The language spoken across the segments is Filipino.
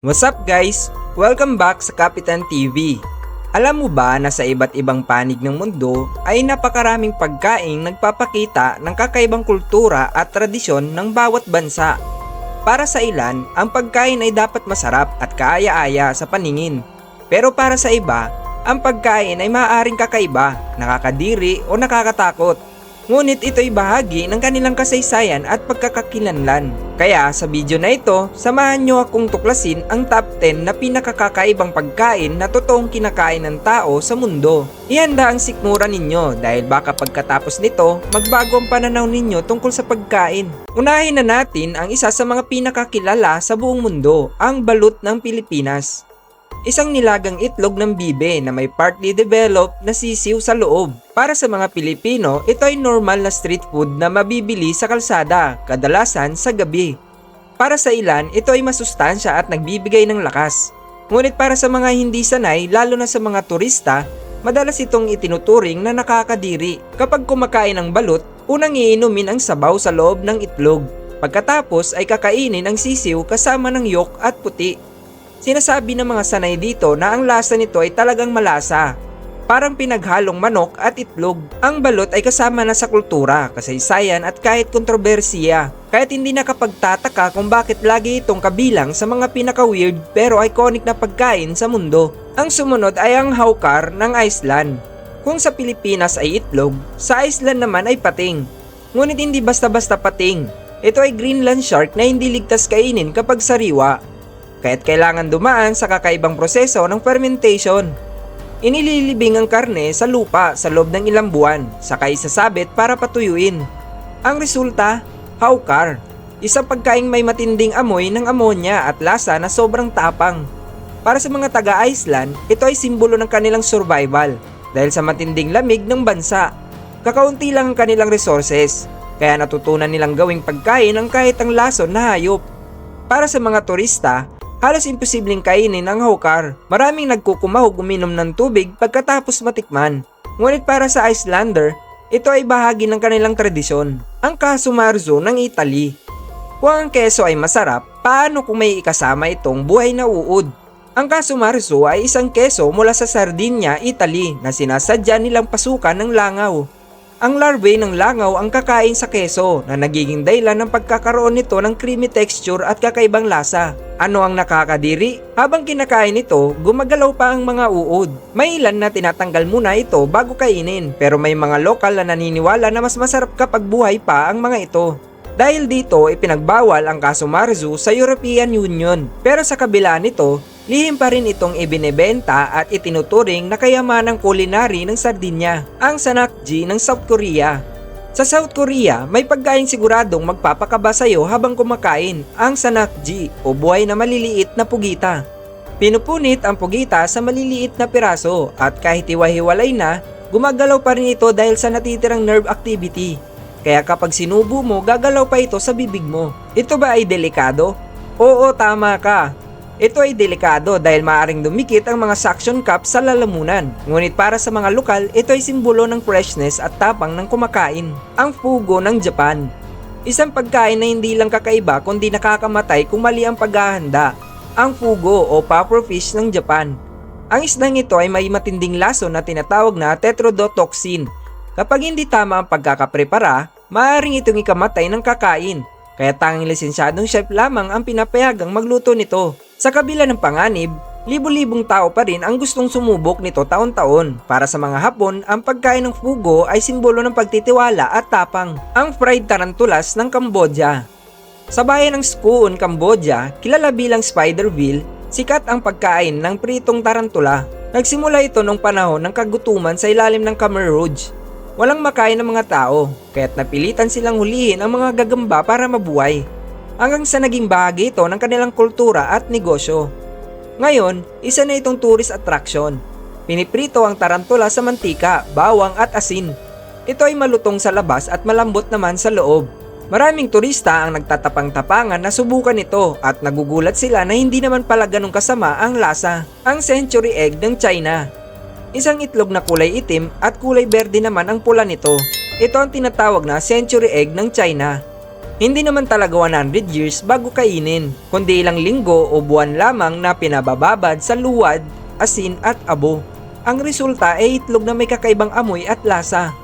What's up guys? Welcome back sa Kapitan TV. Alam mo ba na sa iba't ibang panig ng mundo ay napakaraming pagkaing nagpapakita ng kakaibang kultura at tradisyon ng bawat bansa. Para sa ilan, ang pagkain ay dapat masarap at kaaya-aya sa paningin. Pero para sa iba, ang pagkain ay maaaring kakaiba, nakakadiri o nakakatakot. Ngunit ito'y bahagi ng kanilang kasaysayan at pagkakakilanlan. Kaya sa video na ito, samahan nyo akong tuklasin ang top 10 na pinakakakaibang pagkain na totoong kinakain ng tao sa mundo. Ihanda ang sikmura ninyo dahil baka pagkatapos nito, magbago ang pananaw ninyo tungkol sa pagkain. Unahin na natin ang isa sa mga pinakakilala sa buong mundo, ang balut ng Pilipinas. Isang nilagang itlog ng bibe na may partly developed na sisiw sa loob. Para sa mga Pilipino, ito ay normal na street food na mabibili sa kalsada, kadalasan sa gabi. Para sa ilan, ito ay masustansya at nagbibigay ng lakas. Ngunit para sa mga hindi sanay, lalo na sa mga turista, madalas itong itinuturing na nakakadiri. Kapag kumakain ng balut, unang iinumin ang sabaw sa loob ng itlog. Pagkatapos ay kakainin ang sisiw kasama ng yolk at puti. Sinasabi ng mga sanay dito na ang lasa nito ay talagang malasa. Parang pinaghalong manok at itlog. Ang balot ay kasama na sa kultura, kasaysayan at kahit kontrobersiya. Kahit hindi nakapagtataka kung bakit lagi itong kabilang sa mga pinaka-weird pero iconic na pagkain sa mundo. Ang sumunod ay ang haukar ng Iceland. Kung sa Pilipinas ay itlog, sa Iceland naman ay pating. Ngunit hindi basta-basta pating. Ito ay Greenland shark na hindi ligtas kainin kapag sariwa kaya't kailangan dumaan sa kakaibang proseso ng fermentation. Inililibing ang karne sa lupa sa loob ng ilang buwan, saka isasabit para patuyuin. Ang resulta, haukar, isang pagkaing may matinding amoy ng amonya at lasa na sobrang tapang. Para sa mga taga-Iceland, ito ay simbolo ng kanilang survival dahil sa matinding lamig ng bansa. Kakaunti lang ang kanilang resources, kaya natutunan nilang gawing pagkain ang kahit ang lason na hayop. Para sa mga turista, halos imposibleng kainin ang hokar. Maraming nagkukumahog uminom ng tubig pagkatapos matikman. Ngunit para sa Icelander, ito ay bahagi ng kanilang tradisyon, ang kasumarzo ng Italy. Kung ang keso ay masarap, paano kung may ikasama itong buhay na uod? Ang kasumarzo ay isang keso mula sa Sardinia, Italy na sinasadya nilang pasukan ng langaw. Ang larvae ng langaw ang kakain sa keso na nagiging dahilan ng pagkakaroon nito ng creamy texture at kakaibang lasa. Ano ang nakakadiri? Habang kinakain ito, gumagalaw pa ang mga uod. May ilan na tinatanggal muna ito bago kainin pero may mga lokal na naniniwala na mas masarap kapag buhay pa ang mga ito. Dahil dito, ipinagbawal ang kaso Marzu sa European Union. Pero sa kabila nito, lihim pa rin itong ibinebenta at itinuturing na kayamanang culinary ng Sardinia, ang sanakji ng South Korea. Sa South Korea, may pagkain siguradong magpapakaba sa'yo habang kumakain, ang sanakji o buhay na maliliit na pugita. Pinupunit ang pugita sa maliliit na piraso at kahit hiwa-hiwalay na, gumagalaw pa rin ito dahil sa natitirang nerve activity. Kaya kapag sinubo mo, gagalaw pa ito sa bibig mo. Ito ba ay delikado? Oo, tama ka. Ito ay delikado dahil maaring dumikit ang mga suction cup sa lalamunan. Ngunit para sa mga lokal, ito ay simbolo ng freshness at tapang ng kumakain. Ang fugo ng Japan. Isang pagkain na hindi lang kakaiba kundi nakakamatay kung mali ang paghahanda. Ang fugo o puffer fish ng Japan. Ang isdang ito ay may matinding laso na tinatawag na tetrodotoxin. Kapag hindi tama ang pagkakaprepara, maaaring itong ikamatay ng kakain. Kaya tanging lisensyadong chef lamang ang pinapayagang magluto nito. Sa kabila ng panganib, libo-libong tao pa rin ang gustong sumubok nito taon-taon. Para sa mga Hapon, ang pagkain ng fugo ay simbolo ng pagtitiwala at tapang. Ang fried tarantulas ng Cambodia. Sa bayan ng Skuon, Cambodia, kilala bilang Spiderville, sikat ang pagkain ng pritong tarantula. Nagsimula ito nung panahon ng kagutuman sa ilalim ng Khmer Rouge. Walang makain ng mga tao, kaya't napilitan silang hulihin ang mga gagamba para mabuhay hanggang sa naging bahagi ito ng kanilang kultura at negosyo. Ngayon, isa na itong tourist attraction. Piniprito ang tarantula sa mantika, bawang at asin. Ito ay malutong sa labas at malambot naman sa loob. Maraming turista ang nagtatapang-tapangan na subukan ito at nagugulat sila na hindi naman pala ganong kasama ang lasa. Ang century egg ng China. Isang itlog na kulay itim at kulay berde naman ang pula nito. Ito ang tinatawag na century egg ng China. Hindi naman talaga 100 years bago kainin, kundi ilang linggo o buwan lamang na pinabababad sa luwad, asin at abo. Ang resulta ay itlog na may kakaibang amoy at lasa.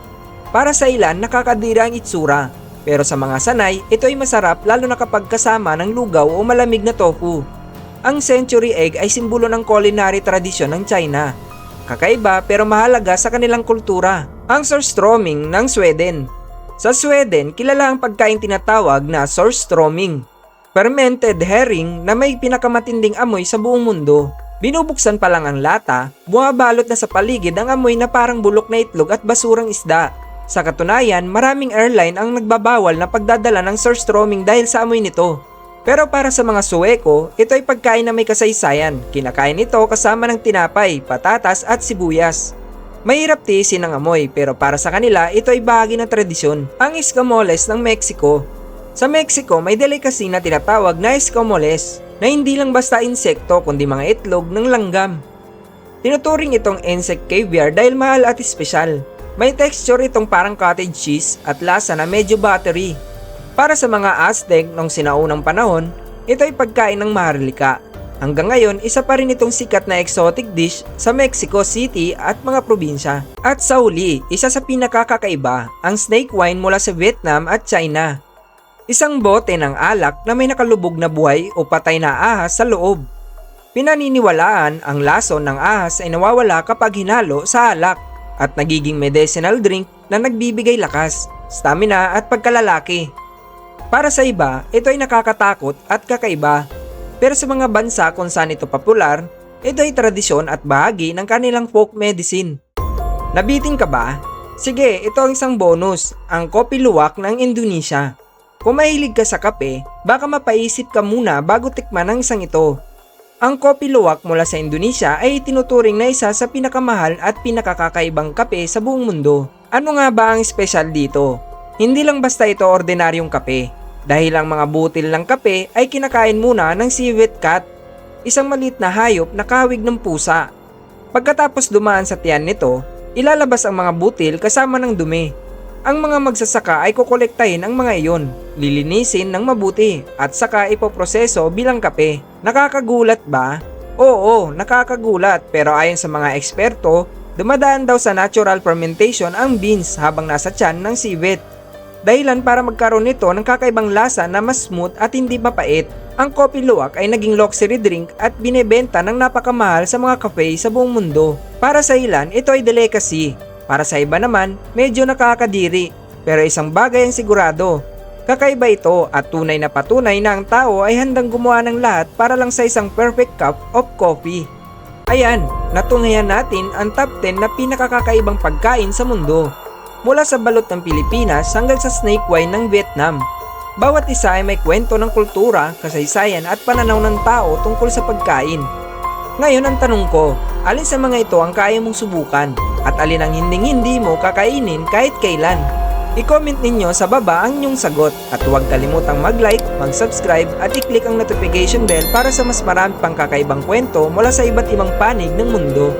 Para sa ilan, nakakadira ang itsura. Pero sa mga sanay, ito ay masarap lalo na kapag kasama ng lugaw o malamig na tofu. Ang century egg ay simbolo ng culinary tradisyon ng China. Kakaiba pero mahalaga sa kanilang kultura. Ang surströmming ng Sweden. Sa Sweden, kilala ang pagkain tinatawag na surströmming. Fermented herring na may pinakamatinding amoy sa buong mundo. Binubuksan pa lang ang lata, bumabalot na sa paligid ang amoy na parang bulok na itlog at basurang isda. Sa katunayan, maraming airline ang nagbabawal na pagdadala ng surströmming dahil sa amoy nito. Pero para sa mga Suweko, ito ay pagkain na may kasaysayan. Kinakain ito kasama ng tinapay, patatas at sibuyas. Mahirap tiisin ang amoy pero para sa kanila ito ay bahagi ng tradisyon. Ang escamoles ng Mexico. Sa Mexico may delicacy na tinatawag na escamoles na hindi lang basta insekto kundi mga itlog ng langgam. Tinuturing itong insect caviar dahil mahal at espesyal. May texture itong parang cottage cheese at lasa na medyo buttery. Para sa mga Aztec nung sinaunang panahon, ito ay pagkain ng maharlika. Hanggang ngayon, isa pa rin itong sikat na exotic dish sa Mexico City at mga probinsya. At sa huli, isa sa pinakakakaiba, ang snake wine mula sa Vietnam at China. Isang bote ng alak na may nakalubog na buhay o patay na ahas sa loob. Pinaniniwalaan ang lason ng ahas ay nawawala kapag hinalo sa alak at nagiging medicinal drink na nagbibigay lakas, stamina at pagkalalaki. Para sa iba, ito ay nakakatakot at kakaiba. Pero sa mga bansa kung saan ito popular, ito ay tradisyon at bahagi ng kanilang folk medicine. Nabiting ka ba? Sige, ito ang isang bonus, ang kopi luwak ng Indonesia. Kung mahilig ka sa kape, baka mapaisip ka muna bago tikman ang isang ito. Ang kopi luwak mula sa Indonesia ay tinuturing na isa sa pinakamahal at pinakakakaibang kape sa buong mundo. Ano nga ba ang espesyal dito? Hindi lang basta ito ordinaryong kape. Dahil ang mga butil ng kape ay kinakain muna ng civet cat, isang malit na hayop na kahawig ng pusa. Pagkatapos dumaan sa tiyan nito, ilalabas ang mga butil kasama ng dumi. Ang mga magsasaka ay kukolektahin ang mga iyon, lilinisin ng mabuti at saka ipoproseso bilang kape. Nakakagulat ba? Oo, nakakagulat pero ayon sa mga eksperto, dumadaan daw sa natural fermentation ang beans habang nasa tiyan ng civet. Dahilan para magkaroon nito ng kakaibang lasa na mas smooth at hindi mapait. Ang coffee luwak ay naging luxury drink at binebenta ng napakamahal sa mga cafe sa buong mundo. Para sa ilan, ito ay delicacy. Para sa iba naman, medyo nakakadiri. Pero isang bagay ang sigurado. Kakaiba ito at tunay na patunay na ang tao ay handang gumawa ng lahat para lang sa isang perfect cup of coffee. Ayan, natungayan natin ang top 10 na pinakakakaibang pagkain sa mundo mula sa balot ng Pilipinas hanggang sa snake wine ng Vietnam. Bawat isa ay may kwento ng kultura, kasaysayan at pananaw ng tao tungkol sa pagkain. Ngayon ang tanong ko, alin sa mga ito ang kaya mong subukan at alin ang hinding-hindi mo kakainin kahit kailan? I-comment ninyo sa baba ang inyong sagot at huwag kalimutang mag-like, mag-subscribe at i-click ang notification bell para sa mas marami pang kakaibang kwento mula sa iba't ibang panig ng mundo.